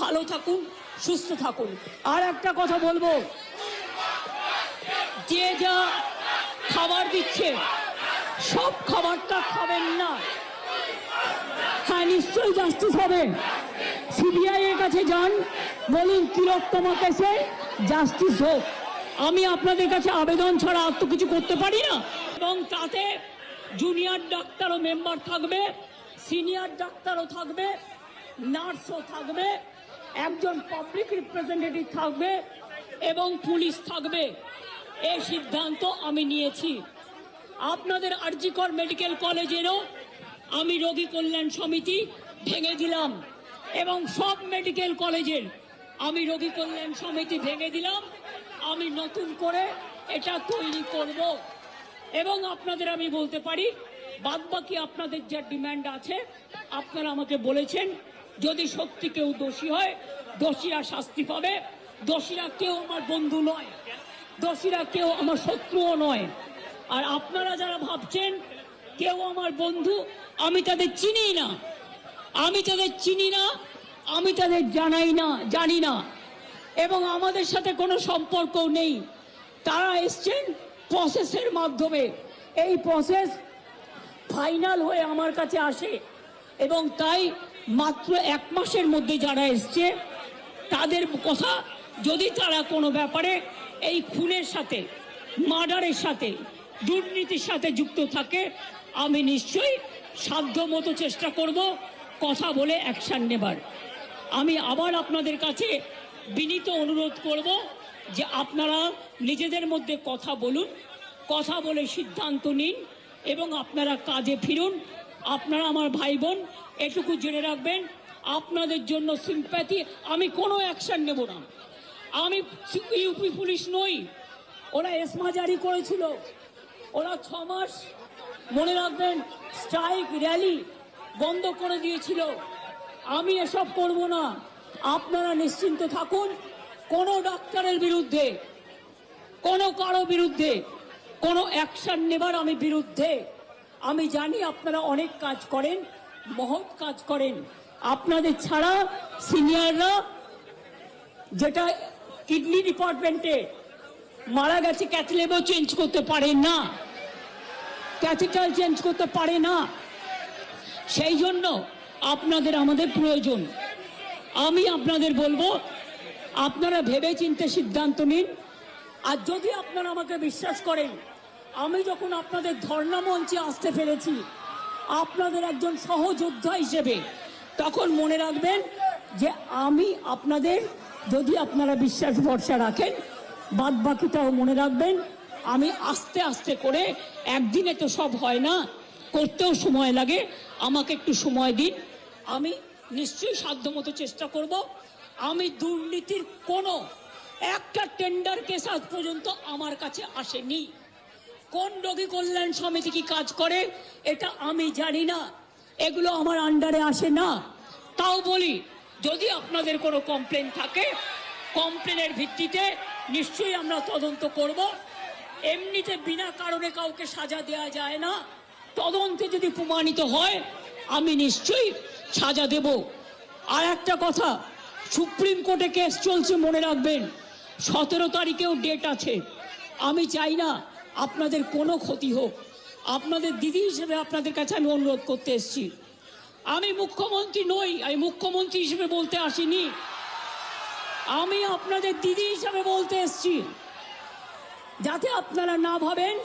ভালো থাকুন, সুস্থ থাকুন। আর একটা কথা বলব। যে যা খাবার দিচ্ছে, সব খাবারটা খাবেন না। হ্যাঁ নিশ্চয়ই জাস্টিস হবে। সিবিআই এর কাছে যান, বলুন তিলোত্তম কেসে জাস্টিস হোক। আমি আপনাদের কাছে আবেদন ছাড়া আর তো কিছু করতে পারি না। এবং তাতে জুনিয়র ডাক্তারও মেম্বার থাকবে সিনিয়র ডাক্তারও থাকবে নার্সও থাকবে। একজন পাবলিক রিপ্রেজেন্টেটিভ থাকবে এবং পুলিশ থাকবে। এই সিদ্ধান্ত আমি নিয়েছি। আপনাদের আরজিকর মেডিকেল কলেজেরও আমি রোগী কল্যাণ সমিতি ভেঙে দিলাম এবং সব মেডিকেল কলেজের আমি রোগী কল্যাণ সমিতি ভেঙে দিলাম। আমি নতুন করে এটা তৈরি করব। এবং আপনাদের আমি বলতে পারি, বাদবাকি আপনাদের যা ডিমান্ড আছে, আপনারা আমাকে বলেছেন যদি সত্যি কেউ দোষী হয়, দোষীরা শাস্তি পাবে। দোষীরা কেউ আমার বন্ধু নয়। দোষীরা কেউ আমার শত্রুও নয়। আর আপনারা যারা ভাবছেন কেউ আমার বন্ধু, আমি তাদের চিনি না। আমি তাদের চিনি না, আমি তাদের জানাই না, জানি না। এবং আমাদের সাথে কোনো সম্পর্ক নেই। তারা এসছেন প্রসেসের মাধ্যমে। এই প্রসেস ফাইনাল হয়ে আমার কাছে আসে। এবং তাই মাত্র এক মাসের মধ্যে যারা এসছে, তাদের কথা যদি তারা কোনো ব্যাপারে এই খুনের সাথে, মার্ডারের সাথে, দুর্নীতির সাথে যুক্ত থাকে, আমি নিশ্চয়ই সাধ্য মতো চেষ্টা করব কথা বলে অ্যাকশান নেবার। আমি আবার আপনাদের কাছে বিনীত অনুরোধ করব যে আপনারা নিজেদের মধ্যে কথা বলুন, কথা বলে সিদ্ধান্ত নিন এবং আপনারা কাজে ফিরুন আপনারা আমার ভাই বোন, এটুকু জেনে রাখবেন, আপনাদের জন্য সিম্প্যাথি আমি কোনো অ্যাকশন নেব না। আমি ইউপি পুলিশ নই, ওরা এসমা জারি করেছিল। ওরা ছ মাস, মনে রাখবেন স্ট্রাইক র্যালি বন্ধ করে দিয়েছিল। আমি এসব করব না। আপনারা নিশ্চিন্ত থাকুন, কোনো ডাক্তারের বিরুদ্ধে, কোনো কারও বিরুদ্ধে, কোনো অ্যাকশন নেবার আমি বিরুদ্ধে আমি জানি আপনারা অনেক কাজ করেন, মহৎ কাজ করেন। আপনাদের ছাড়া সিনিয়ররা যেটা কিডনি ডিপার্টমেন্টে মারা গেছে ক্যাথলেবও চেঞ্জ করতে পারে না। ক্যাথিটাল চেঞ্জ করতে পারে না। সেই জন্য আপনাদের আমাদের প্রয়োজন। আমি আপনাদের বলব, আপনারা ভেবে চিন্তে সিদ্ধান্ত নিন। আর যদি আপনারা আমাকে বিশ্বাস করেন আমি যখন আপনাদের ধর্ণা মঞ্চে আসতে পেরেছি, আপনাদের একজন সহযোদ্ধা হিসেবে, তখন মনে রাখবেন যে আমি আপনাদের, যদি আপনারা বিশ্বাস ভরসা রাখেন বাদ বাকিটাও মনে রাখবেন, আমি আস্তে আস্তে করে, একদিনে তো সব হয় না, করতেও সময় লাগে, আমাকে একটু সময় দিন, আমি নিশ্চয়ই সাধ্যমতো চেষ্টা করব, আমি দুর্নীতির কোনো একটা টেন্ডার কেস আজ পর্যন্ত আমার কাছে আসেনি। কোন রোগী কল্যাণ সমিতি কি কাজ করে, এটা আমি জানি না। এগুলো আমার আন্ডারে আসে না। তাও বলি, যদি আপনাদের কোনো কমপ্লেন থাকে, কমপ্লেনের ভিত্তিতে নিশ্চয়ই আমরা তদন্ত করব। এমনিতে বিনা কারণে কাউকে সাজা দেওয়া যায় না। তদন্তে যদি প্রমাণিত হয়, আমি নিশ্চয়ই সাজা দেব। আর একটা কথা, সুপ্রিম কোর্টে কেস চলছে, মনে রাখবেন। সতেরো তারিখেও ডেট আছে। আমি চাই না আপনাদের কোনো ক্ষতি হোক। আপনাদের দিদি হিসেবে আপনাদের কাছে আমি অনুরোধ করতে এসেছি। আমি মুখ্যমন্ত্রী নই, আমি মুখ্যমন্ত্রী হিসেবে বলতে আসিনি। আমি আপনাদের দিদি হিসেবে বলতে এসেছি। যাতে আপনারা না ভাবেন।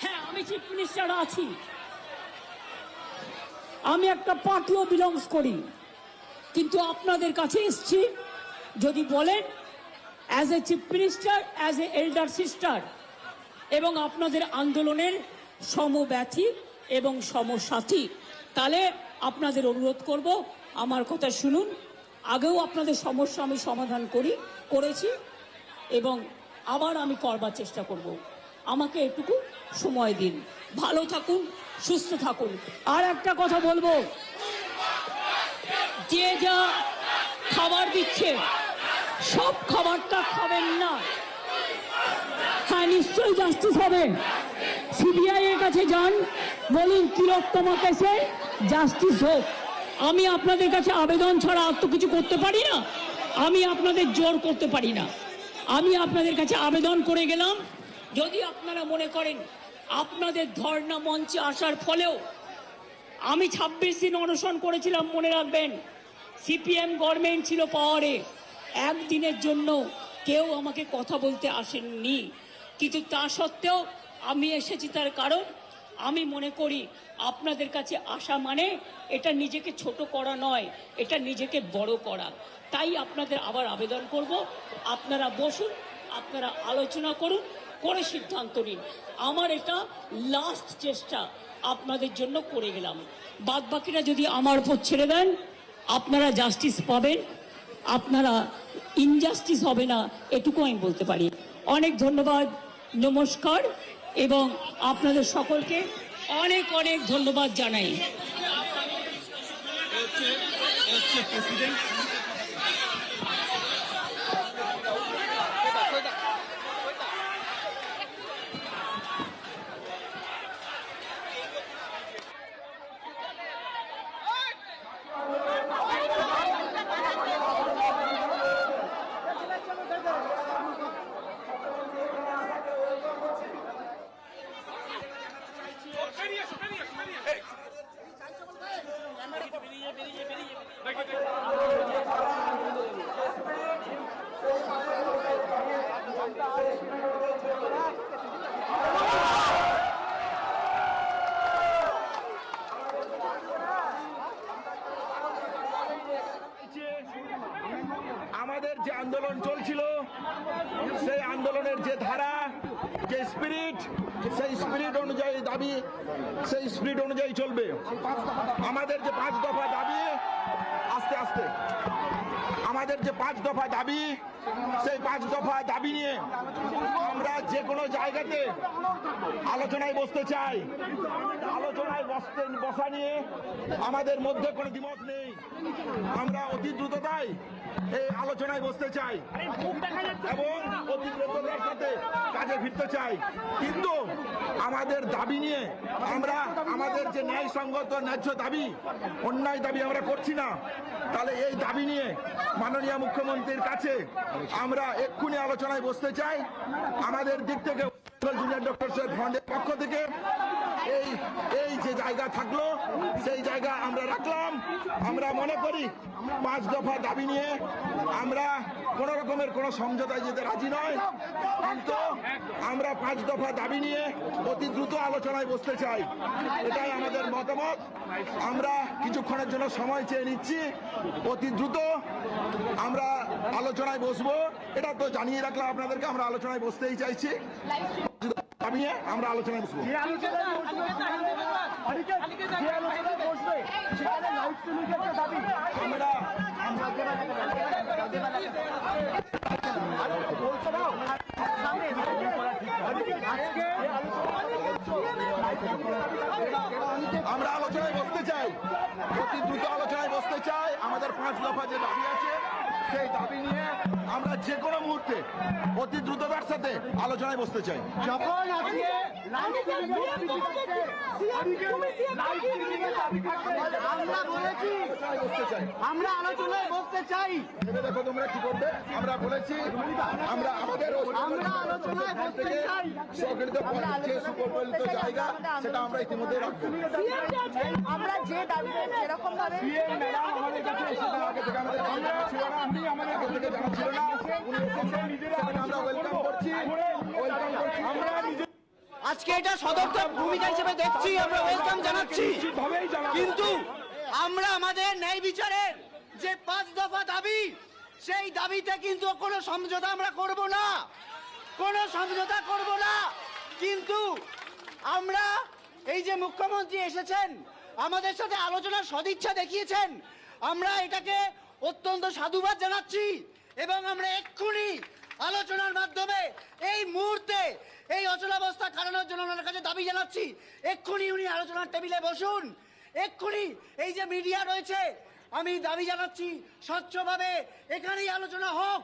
হ্যাঁ আমি চিফ মিনিস্টার আছি। আমি একটা পার্টিও বিলংস করি। কিন্তু আপনাদের কাছে এসছি। যদি বলেন as a chief minister as a elder sister এবং আপনাদের আন্দোলনের সমব্যথী এবং সমসাথী। তাহলে আপনাদের অনুরোধ করব, আমার কথা শুনুন। আগেও আপনাদের সমস্যা আমি সমাধান করি, করেছি এবং আবার আমি করবার চেষ্টা করব। আমাকে এটুকু সময় দিন। ভালো থাকুন, সুস্থ থাকুন। আর একটা কথা বলব। যে যা খাবার দিচ্ছে, সব খাবারটা খাবেন না। হ্যাঁ নিশ্চয়ই জাস্টিস হবে। সিবিআই এর কাছে যান, বলুন তিলোত্তমা কেসে জাস্টিস হোক। আমি আপনাদের কাছে আবেদন ছাড়া আর তো কিছু করতে পারি না। আমি আপনাদের জোর করতে পারি না। আমি আপনাদের কাছে আবেদন করে গেলাম। যদি আপনারা মনে করেন আপনাদের ধর্ণা মঞ্চে আসার ফলেও আমি ছাব্বিশ দিন অনশন করেছিলাম, মনে রাখবেন। সিপিএম গভর্নমেন্ট ছিল পাওয়ারে একদিনের জন্য কেউ আমাকে কথা বলতে আসেননি। কিন্তু তা সত্ত্বেও আমি এসেছি তার কারণ। আমি মনে করি আপনাদের কাছে আসা মানে এটা নিজেকে ছোট করা নয়, এটা নিজেকে বড় করা। তাই আপনাদের আবার আবেদন করব। আপনারা বসুন, আপনারা আলোচনা করুন, করে সিদ্ধান্ত নিন। আমার এটা লাস্ট চেষ্টা, আপনাদের জন্য করে গেলাম। বাদ বাকিরা যদি আমার উপর ছেড়ে দেন, আপনারা জাস্টিস পাবেন। আপনারা ইনজাস্টিস হবে না, এটুকু আমি বলতে পারি। অনেক ধন্যবাদ, নমস্কার, এবং আপনাদের সকলকে অনেক অনেক ধন্যবাদ জানাই আমাদের যে আন্দোলন চলছিল, সেই আন্দোলনের যে ধারা, যে স্পিরিট সেই স্পিরিট অনুযায়ী দাবি, সেই স্পিরিট অনুযায়ী চলবে। আমাদের যে পাঁচ দফা দাবি আস্তে আস্তে। আমাদের যে পাঁচ দফা দাবি, সেই পাঁচ দফা দাবি নিয়ে আমরা যে কোনো জায়গাতে আলোচনায় বসতে চাই। আলোচনায় বসতে, বসা নিয়ে আমাদের মধ্যে কোনো দ্বিমত নেই। আমরা অতি দ্রুততায় এই আলোচনায় বসতে চাই এবং অতি দ্রুততার সাথে কাজে ফিরতে চাই। কিন্তু আমাদের দাবি নিয়ে আমরা, আমাদের যে ন্যায়সঙ্গত ন্যায্য দাবি, অন্যায় দাবি আমরা করছি না। তাহলে এই দাবি নিয়ে মাননীয় মুখ্যমন্ত্রীর কাছে আমরা এক্ষুনি আলোচনায় বসতে চাই। আমাদের দিক থেকে ডক্টর সৈয়দ ফান্ডের পক্ষ থেকে এই এই যে জায়গা থাকল, সেই জায়গা আমরা রাখলাম। আমরা মনে করি পাঁচ দফা দাবি নিয়ে আমরা কোন রকমের কোনো সমঝোতায় যেতে রাজি নয়। কিন্তু আমরা পাঁচ দফা দাবি নিয়ে অতি দ্রুত আলোচনায় বসতে চাই। এটাই আমাদের মতামত। আমরা কিছুক্ষণের জন্য সময় চেয়ে নিচ্ছি। অতি দ্রুত আমরা আলোচনায় বসবো। এটা তো জানিয়ে রাখলাম আপনাদেরকে, আমরা আলোচনায় বসতেই চাইছি। দাবি নিয়ে আমরা আলোচনায় বসবো। আমরা আলোচনায় বসতে চাই। অতি দ্রুত আলোচনায় বসতে চাই। আমাদের পাঁচ দফা যে দাবি আছে সেই দাবি নিয়ে আমরা যে কোনো মুহূর্তে অতি দ্রুততার সাথে আলোচনায় বসতে চাই। যখন আজকে আমরা বলেছি আলোচনায় বসতে চাই। আমরা আলোচনায় বসতে চাই। ভেবে দেখো তোমরা কি করবে আমরা বলেছি আমরা আমাদের আমরা আলোচনায় বসতে চাই। যে জায়গা সেটা আমরা ইতিমধ্যে রাখব। আমরা যে দাবি যেরকম ভাবে আমাদের কাছে আগে থেকে আমাদের জানা ছিল না। আমাদের আগে জানা ছিল না। উনি এসেছেন নিজেরা আমরা ওয়েলকাম করছি। আজকে এটা সদর্থক ভূমিকা হিসেবে দেখছি আমরা ওয়েলকাম জানাচ্ছি। কিন্তু আমরা আমাদের ন্যায় বিচারের যে পাঁচ দফা দাবি সেই দাবিতে কিন্তু কোনো সমঝোতা আমরা করব না। কোনো সমঝোতা করব না। কিন্তু আমরা এই যে মুখ্যমন্ত্রী এসেছেন আমাদের সাথে আলোচনার সদিচ্ছা দেখিয়েছেন আমরা এটাকে অত্যন্ত সাধুবাদ জানাচ্ছি এবং আমরা এক্ষুনি আলোচনার মাধ্যমে এই মুহূর্তে এই অচলাবস্থা কাটানোর জন্য ওনার কাছে দাবি জানাচ্ছি। এক্ষুনি উনি আলোচনার টেবিলে বসুন। এক্ষুনি এই যে মিডিয়া রয়েছে, আমি দাবি জানাচ্ছি, স্বচ্ছভাবে এখানেই আলোচনা হোক।